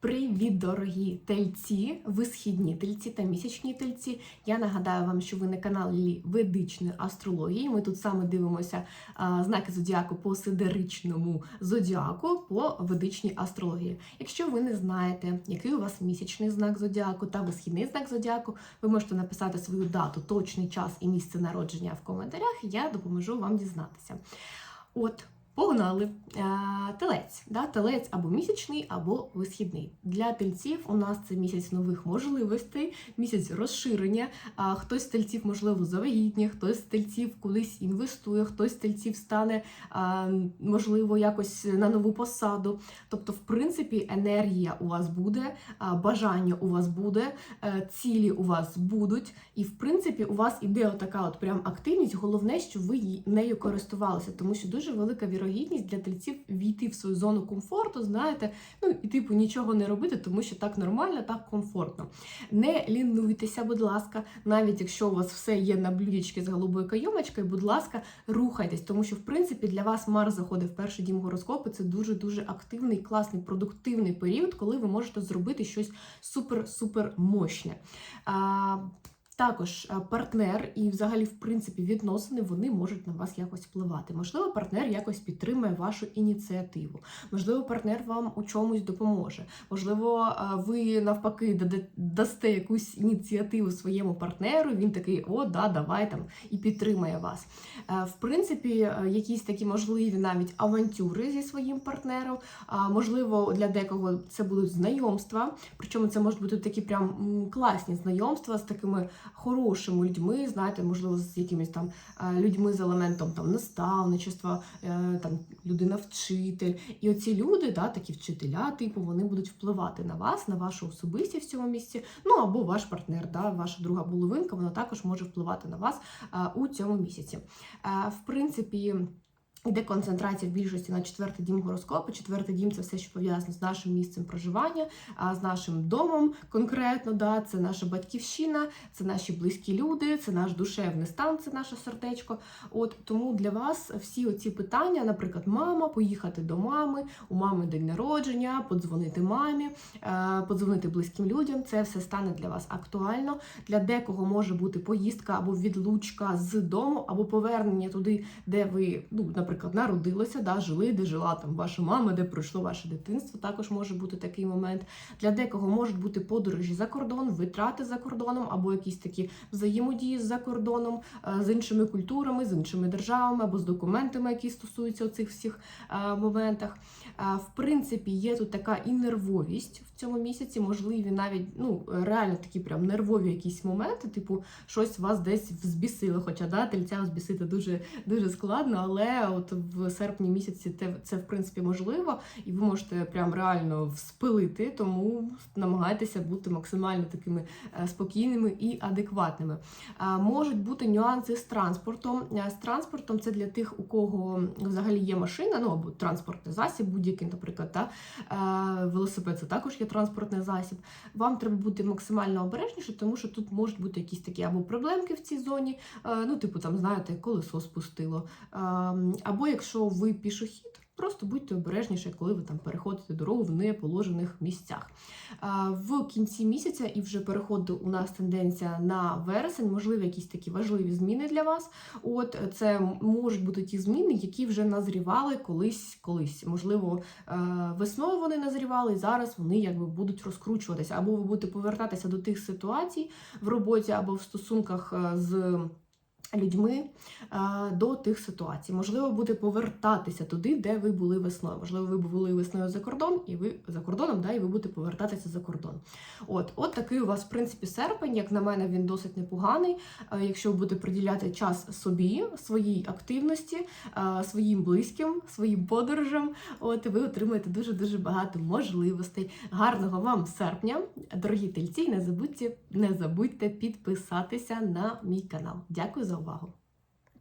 Привіт, дорогі тельці, висхідні тельці та місячні тельці. Я нагадаю вам, що ви на каналі Ведичної астрології. Ми тут саме дивимося а, знаки зодіаку по сидеричному зодіаку по ведичній астрології. Якщо ви не знаєте, який у вас місячний знак зодіаку та висхідний знак зодіаку, ви можете написати свою дату, точний час і місце народження в коментарях. Я допоможу вам дізнатися. От. Погнали. Е, Телець, да? телець або місячний, або висхідний. Для тельців у нас це місяць нових можливостей, місяць розширення. А Хтось з тельців, можливо, завагітніє, хтось з тельців кудись інвестує, хтось з тельців стане, а, можливо, якось на нову посаду. Тобто, в принципі, енергія у вас буде, бажання у вас буде, е, цілі у вас будуть. І, в принципі, у вас іде отака от прям активність. Головне, що ви нею користувалися, тому що дуже велика вірогідність для тельців війти в свою зону комфорту, знаєте, ну і типу нічого не робити, тому що так нормально, так комфортно. Не лінуйтеся, будь ласка, навіть якщо у вас все є на блюдечки з голубою кайомочкою, будь ласка, рухайтесь, тому що в принципі для вас Марс заходить в перший дім гороскопу. Це дуже дуже активний, класний, продуктивний період, коли ви можете зробити щось супер-супер мощне. Також е, партнер і, взагалі, в принципі, відносини вони можуть на вас якось впливати. Можливо, партнер якось підтримує вашу ініціативу. Можливо, партнер вам у чомусь допоможе. Можливо, е, ви навпаки дасте якусь ініціативу своєму партнеру. Він такий, о, да, давай там і підтримає вас. Е, В принципі, якісь такі можливі навіть авантюри зі своїм партнером. Можливо, для декого це будуть знайомства. Причому це можуть бути такі прям класні знайомства з такими хорошими людьми, знаєте, можливо, з якимись там е, людьми з елементом там наставничества, е, там людина-вчитель. І оці люди, да, такі вчителя, типу, вони будуть впливати на вас, на вашу особистість в цьому місці. Ну або ваш партнер, да, ваша друга половинка, вона також може впливати на вас е, у цьому місяці. В принципі. Йде концентрація в більшості на четвертий дім гороскопу. Четвертий дім це все, що пов'язано з нашим місцем проживання, а з нашим домом конкретно. Да, Це наша батьківщина, це наші близькі люди, це наш душевний стан, це наше сердечко. От тому для вас всі оці питання, наприклад, мама, поїхати до мами, у мами день народження, подзвонити мамі, е, подзвонити близьким людям. Це все стане для вас актуально. Для декого може бути поїздка або відлучка з дому, або повернення туди, де ви, ну, наприклад, народилися, да, жили, де жила там ваша мама, де пройшло ваше дитинство. Також може бути такий момент. Для декого можуть бути подорожі за кордон, витрати за кордоном, або якісь такі взаємодії за кордоном, е, з іншими культурами, з іншими державами, або з документами, які стосуються цих всіх е, моментах. Е, В принципі, є тут така і нервовість в цьому місяці, можливі навіть ну реально такі прям нервові якісь моменти, типу щось вас десь взбісило. Хоча да, тельця взбісити дуже дуже складно, але от в серпні місяці те- це в принципі можливо, і ви можете прям реально вспилити, тому намагайтеся бути максимально такими е, спокійними і адекватними. Можуть бути нюанси з транспортом. Е, З транспортом це для тих, у кого взагалі є машина, ну або транспортний засіб, будь-який, наприклад, та Е, велосипед це також є транспортний засіб. Вам треба бути максимально обережніше, тому що тут можуть бути якісь такі або проблемки в цій зоні, е, ну, типу, там, знаєте, колесо спустило. Або якщо ви пішохід, просто будьте обережніше, коли ви там переходите дорогу в неположених місцях. В кінці місяця і вже переходить у нас тенденція на вересень, можливі якісь такі важливі зміни для вас. От це можуть бути ті зміни, які вже назрівали колись, колись. Можливо, е, весною вони назрівали, і зараз вони якби будуть розкручуватися. Або ви будете повертатися до тих ситуацій в роботі або в стосунках е, з. Людьми е, до тих ситуацій, можливо, буде повертатися туди, де ви були весною. Можливо, ви були весною за кордон, і ви за кордоном, да, і ви будете повертатися за кордон. От, от такий у вас, в принципі, серпень. Як на мене, він досить непоганий. Е, Якщо ви будете приділяти час собі, своїй активності, е, своїм близьким, своїм подорожам, от ви отримаєте дуже дуже багато можливостей. Гарного вам серпня, дорогі тельці. Не забудьте, не забудьте підписатися на мій канал. Дякую за увагу.